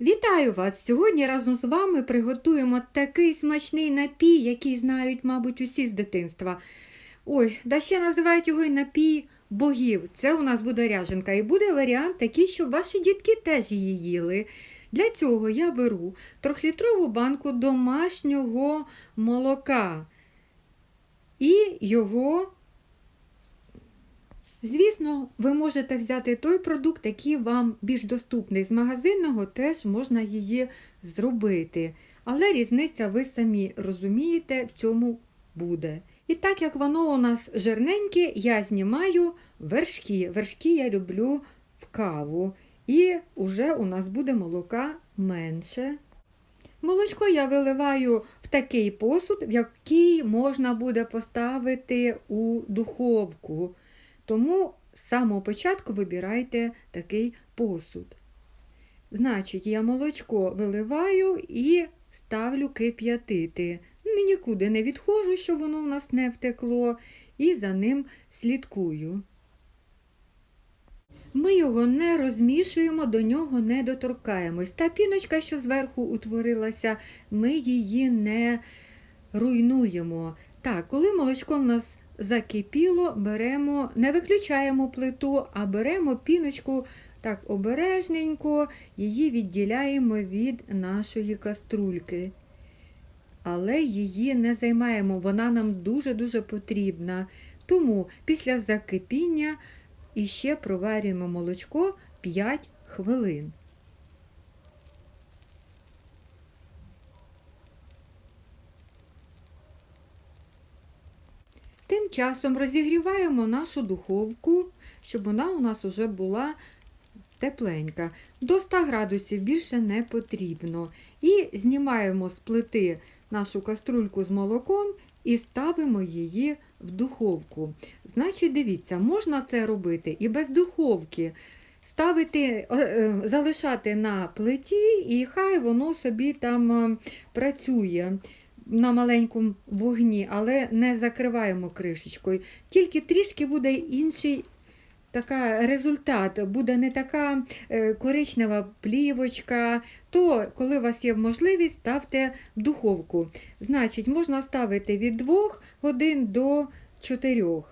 Вітаю вас! Сьогодні разом з вами приготуємо такий смачний напій, який знають, мабуть, усі з дитинства. Ой, да ще називають його й напій богів. Це у нас буде ряженка. І буде варіант такий, щоб ваші дітки теж її їли. Для цього я беру трьохлітрову банку домашнього молока і його Звісно, ви можете взяти той продукт, який вам більш доступний. З магазинного теж можна її зробити. Але різниця, ви самі розумієте, в цьому буде. І так як воно у нас жирненьке, я знімаю вершки. Вершки я люблю в каву. І вже у нас буде молока менше. Молочко я виливаю в такий посуд, в який можна буде поставити у духовку. Тому з самого початку вибирайте такий посуд. Значить, я молочко виливаю і ставлю кип'ятити. Нікуди не відходжу, щоб воно в нас не втекло, і за ним слідкую. Ми його не розмішуємо, до нього не доторкаємось. Та піночка, що зверху утворилася, ми її не руйнуємо. Так, коли молочко в нас закипіло, беремо, не виключаємо плиту, а беремо піночку так обережненько, її відділяємо від нашої каструльки. Але її не займаємо, вона нам дуже-дуже потрібна. Тому після закипіння іще проварюємо молочко 5 хвилин. Тим часом розігріваємо нашу духовку, щоб вона у нас вже була тепленька. До 100 градусів більше не потрібно. І знімаємо з плити нашу каструльку з молоком і ставимо її в духовку. Значить, дивіться, можна це робити і без духовки. Ставити, е, залишати на плиті, і хай воно собі там е, працює на маленькому вогні, але не закриваємо кришечкою. Тільки трішки буде інший така результат, буде не така е, коричнева плівочка, то коли у вас є можливість, ставте в духовку. Значить, можна ставити від 2 годин до 4.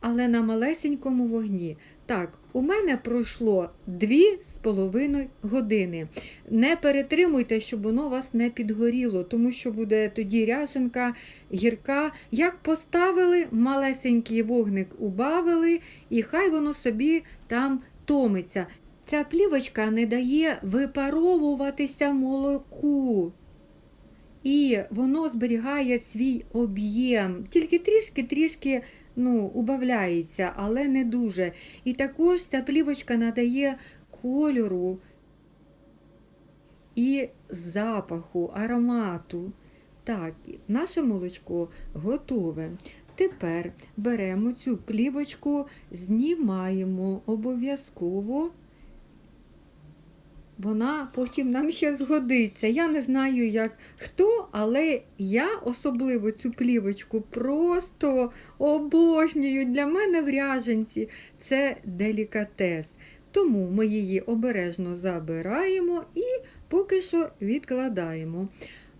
Але на малесенькому вогні. Так, у мене пройшло 2,5 години. Не перетримуйте, щоб воно вас не підгоріло, тому що буде тоді ряженка гірка. Як поставили, малесенький вогник убавили, і хай воно собі там томиться. Ця плівочка не дає випаровуватися молоку. І воно зберігає свій об'єм, тільки трішки-трішки ну, убавляється, але не дуже. І також ця плівочка надає кольору і запаху, аромату. Так, наше молочко готове. Тепер беремо цю плівочку, знімаємо обов'язково. Вона потім нам ще згодиться. Я не знаю, як хто, але я особливо цю плівочку просто обожнюю. Для мене в ряженці це делікатес. Тому ми її обережно забираємо і поки що відкладаємо.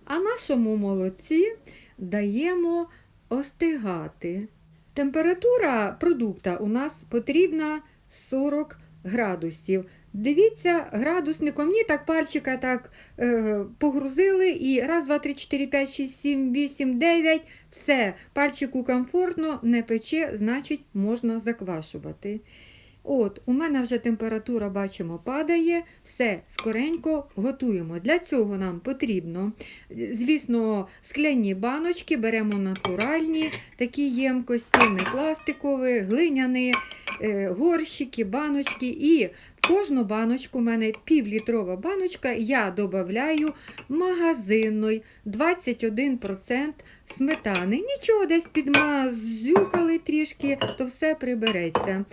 А нашому молоці даємо остигати. Температура продукта у нас потрібна 40 градусів. Дивіться градусником, ні, так пальчика так е, погрузили і раз, два, три, чотири, п'ять, шість, сім, вісім, дев'ять. Все, пальчику комфортно, не пече, значить можна заквашувати. От, У мене вже температура, бачимо, падає. Все, скоренько готуємо. Для цього нам потрібно, звісно, скляні баночки, беремо натуральні такі ємкості, не пластикові, глиняні, е, горщики, баночки. І в кожну баночку у мене півлітрова баночка, я додаю магазинної 21% сметани. Нічого десь підмазюкали трішки, то все прибереться.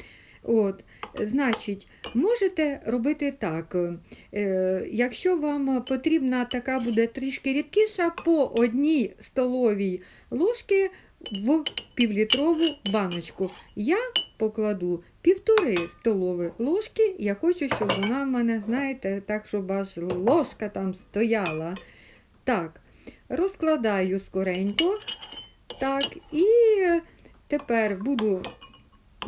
От, Значить, можете робити так. Е, Якщо вам потрібна така буде трішки рідкіша, по одній столовій ложки в півлітрову баночку. Я покладу півтори столові ложки. Я хочу, щоб вона в мене, знаєте, так, щоб аж ложка там стояла. Так, розкладаю скоренько. Так, і тепер буду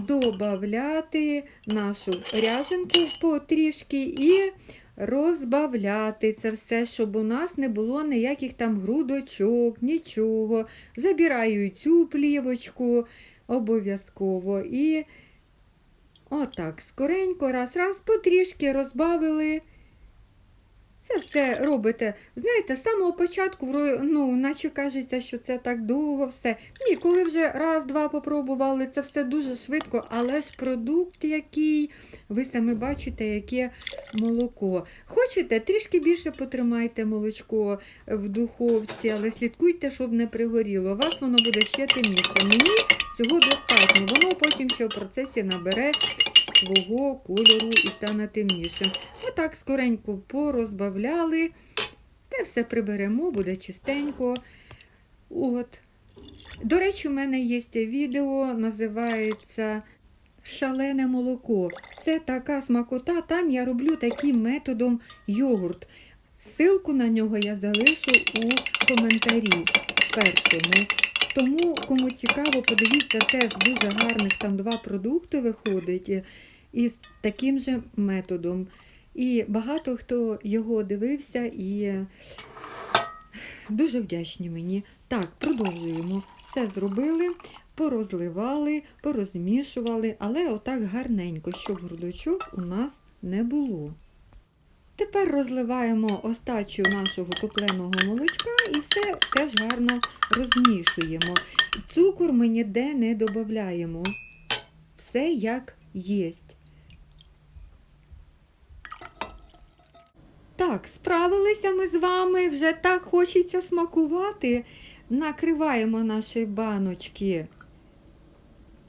додавати нашу ряженку потрішки і розбавляти це все, щоб у нас не було ніяких там грудочок, нічого. Забираю цю плівочку обов'язково. І отак, скоренько, раз-раз, потрішки розбавили. Це все робите. Знаєте, з самого початку, ну, наче кажеться, що це так довго все. Ні, коли вже раз-два попробували, це все дуже швидко, але ж продукт який, ви самі бачите, яке молоко. Хочете, трішки більше потримайте молочко в духовці, але слідкуйте, щоб не пригоріло. У вас воно буде ще темніше. Мені цього достатньо. Воно потім ще в процесі набере свого кольору і стане темнішим. Отак скоренько порозбавляли. Те все приберемо, буде чистенько. От. До речі, у мене є відео, називається Шалене молоко. Це така смакота. Там я роблю таким методом йогурт. Ссылку на нього я залишу у коментарі першому. Тому, кому цікаво, подивіться, теж дуже гарних там два продукти виходить із таким же методом. І багато хто його дивився і дуже вдячні мені. Так, продовжуємо. Все зробили, порозливали, порозмішували, але отак гарненько, щоб грудочок у нас не було. Тепер розливаємо остачу нашого топленого молочка і все теж гарно розмішуємо. Цукор ми ніде не додаємо. Все як єсть. Так, справилися ми з вами, вже так хочеться смакувати. Накриваємо наші баночки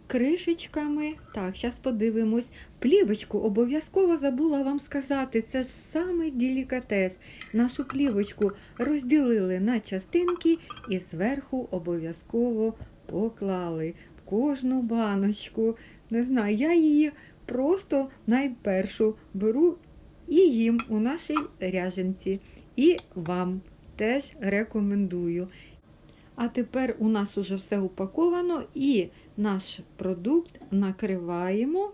кришечками. Так, зараз подивимось. Плівочку обов'язково забула вам сказати. Це ж саме делікатес. Нашу плівочку розділили на частинки і зверху обов'язково поклали в кожну баночку. Не знаю, я її просто найпершу беру і їм у нашій ряженці. І вам теж рекомендую. А тепер у нас уже все упаковано і наш продукт накриваємо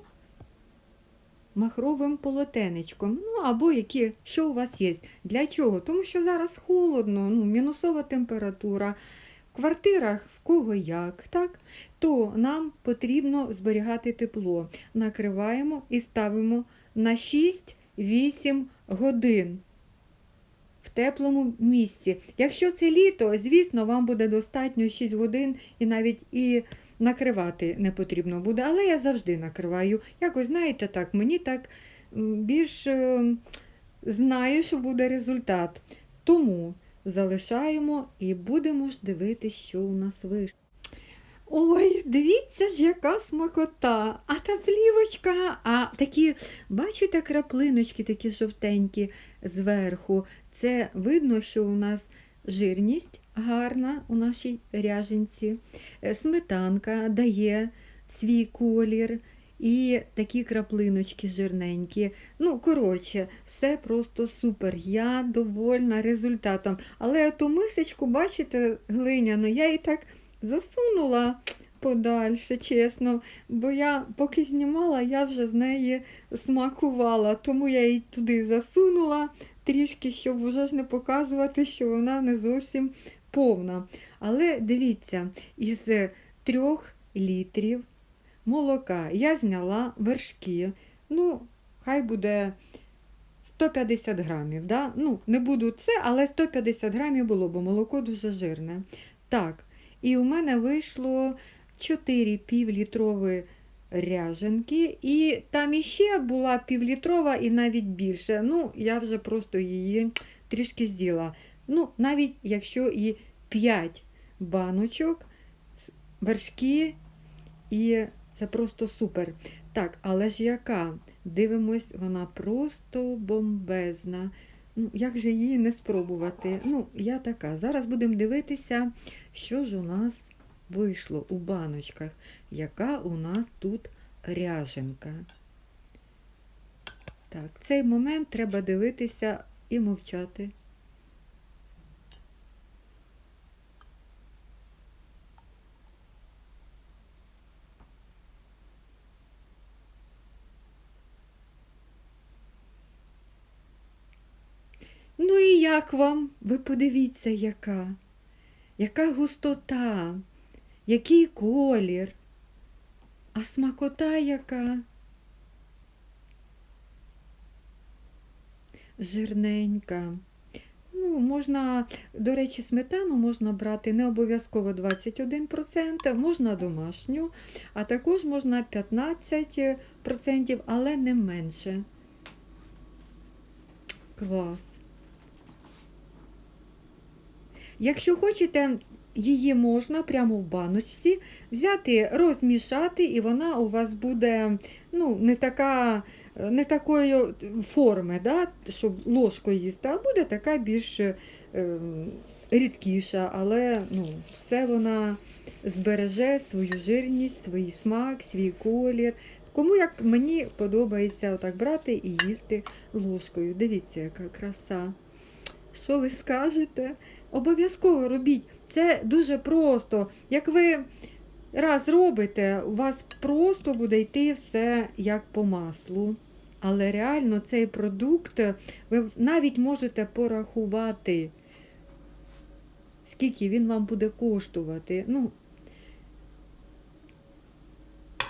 махровим полотенечком. Ну, або які, що у вас є. Для чого? Тому що зараз холодно, ну, мінусова температура. В квартирах в кого як, так? то нам потрібно зберігати тепло. Накриваємо і ставимо на 6-8 годин в теплому місці. Якщо це літо, звісно, вам буде достатньо 6 годин і навіть і накривати не потрібно буде. Але я завжди накриваю. Якось, знаєте, так, мені так більш е, знаю, що буде результат. Тому залишаємо і будемо ж дивитися, що у нас вийшло. Ой, дивіться ж, яка смакота. А та плівочка, а такі, бачите, краплиночки такі жовтенькі зверху. Це видно, що у нас жирність гарна у нашій ряженці. Е, Сметанка дає свій колір. І такі краплиночки жирненькі. Ну, коротше, все просто супер. Я довольна результатом. Але ту мисочку, бачите, глиняну, я і так засунула подальше, чесно. Бо я поки знімала, я вже з неї смакувала. Тому я її туди засунула трішки, щоб вже ж не показувати, що вона не зовсім повна. Але дивіться, із трьох літрів молока я зняла вершки. Ну, хай буде 150 грамів. Да? Ну, не буду це, але 150 грамів було, бо молоко дуже жирне. Так, і у мене вийшло 4 півлітрові ряженки, і там іще була півлітрова і навіть більше. Ну, я вже просто її трішки з'їла. Ну, навіть якщо і 5 баночок, вершки, і це просто супер. Так, але ж яка? Дивимось, вона просто бомбезна. Ну, як же її не спробувати? Ну, я така. Зараз будемо дивитися, що ж у нас вийшло у баночках, яка у нас тут ряженка. Так, цей момент треба дивитися і мовчати. Ну і як вам? Ви подивіться, яка? Яка густота, який колір, а смакота яка? Жирненька. Ну, можна, до речі, сметану можна брати не обов'язково 21%, можна домашню, а також можна 15%, але не менше. Клас. Якщо хочете, її можна прямо в баночці взяти, розмішати, і вона у вас буде ну, не така, не такої форми, да, щоб ложкою їсти, а буде така більш е, рідкіша, але ну, все вона збереже свою жирність, свій смак, свій колір. Кому як мені подобається отак брати і їсти ложкою. Дивіться, яка краса. Що ви скажете? Обов'язково робіть. Це дуже просто. Як ви раз робите, у вас просто буде йти все як по маслу. Але реально цей продукт ви навіть можете порахувати, скільки він вам буде коштувати. Ну,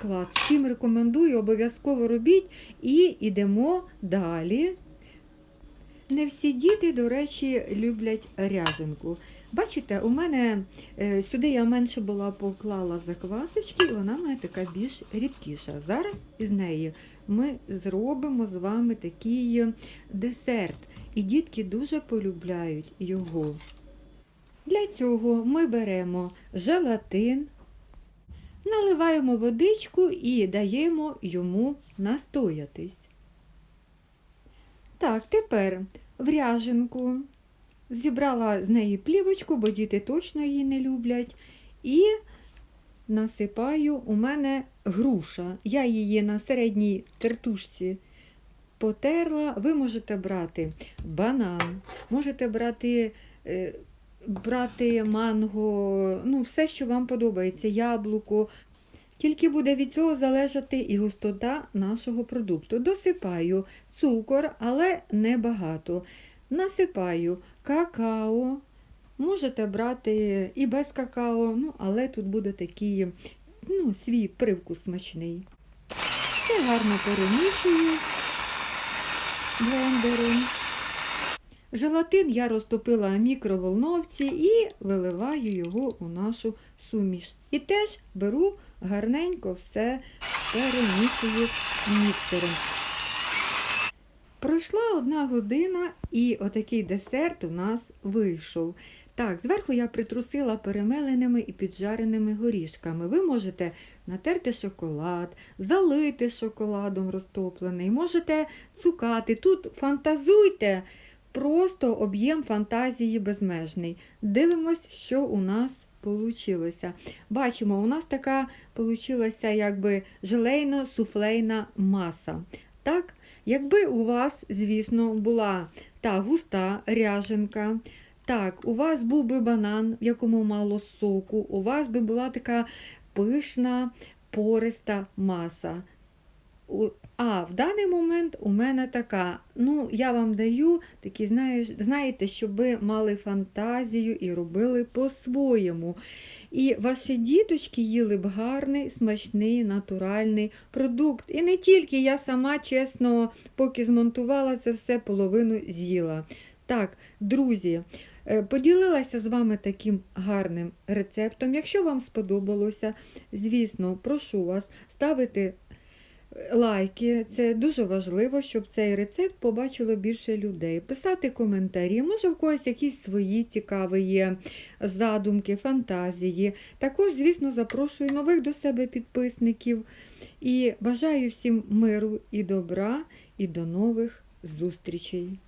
клас. Всім рекомендую, обов'язково робіть і йдемо далі. Не всі діти, до речі, люблять ряженку. Бачите, у мене е, сюди я менше була поклала заквасочки, і вона мене така більш рідкіша. Зараз із неї ми зробимо з вами такий десерт. І дітки дуже полюбляють його. Для цього ми беремо желатин, наливаємо водичку і даємо йому настоятись. Так, тепер в ряженку зібрала з неї плівочку, бо діти точно її не люблять. І насипаю у мене груша. Я її на середній тертушці потерла. Ви можете брати банан, можете брати. е, Брати манго, ну, все, що вам подобається, яблуко. Тільки буде від цього залежати і густота нашого продукту. Досипаю цукор, але не багато. Насипаю какао. Можете брати і без какао, ну, але тут буде такий ну, свій привкус смачний. Все гарно перемішую блендером. Желатин я розтопила в мікроволновці і виливаю його у нашу суміш. І теж беру гарненько все перемішую міксером. Пройшла одна година і отакий десерт у нас вийшов. Так, зверху я притрусила перемеленими і піджареними горішками. Ви можете натерти шоколад, залити шоколадом розтоплений, можете цукати. Тут фантазуйте, просто об'єм фантазії безмежний. Дивимось, що у нас вийшло. Бачимо, у нас така вийшла якби желейно-суфлейна маса. Так, Якби у вас, звісно, була та густа ряженка, так, у вас був би банан, в якому мало соку, у вас би була така пишна, пориста маса. А в даний момент у мене така. Ну, я вам даю такі, знаєш, знаєте, щоб ви мали фантазію і робили по-своєму. І ваші діточки їли б гарний, смачний, натуральний продукт. І не тільки я сама, чесно, поки змонтувала це все, половину з'їла. Так, друзі, е, поділилася з вами таким гарним рецептом. Якщо вам сподобалося, звісно, прошу вас ставити лайки. Це дуже важливо, щоб цей рецепт побачило більше людей. Писати коментарі, може в когось якісь свої цікаві є задумки, фантазії. Також, звісно, запрошую нових до себе підписників. І бажаю всім миру і добра, і до нових зустрічей.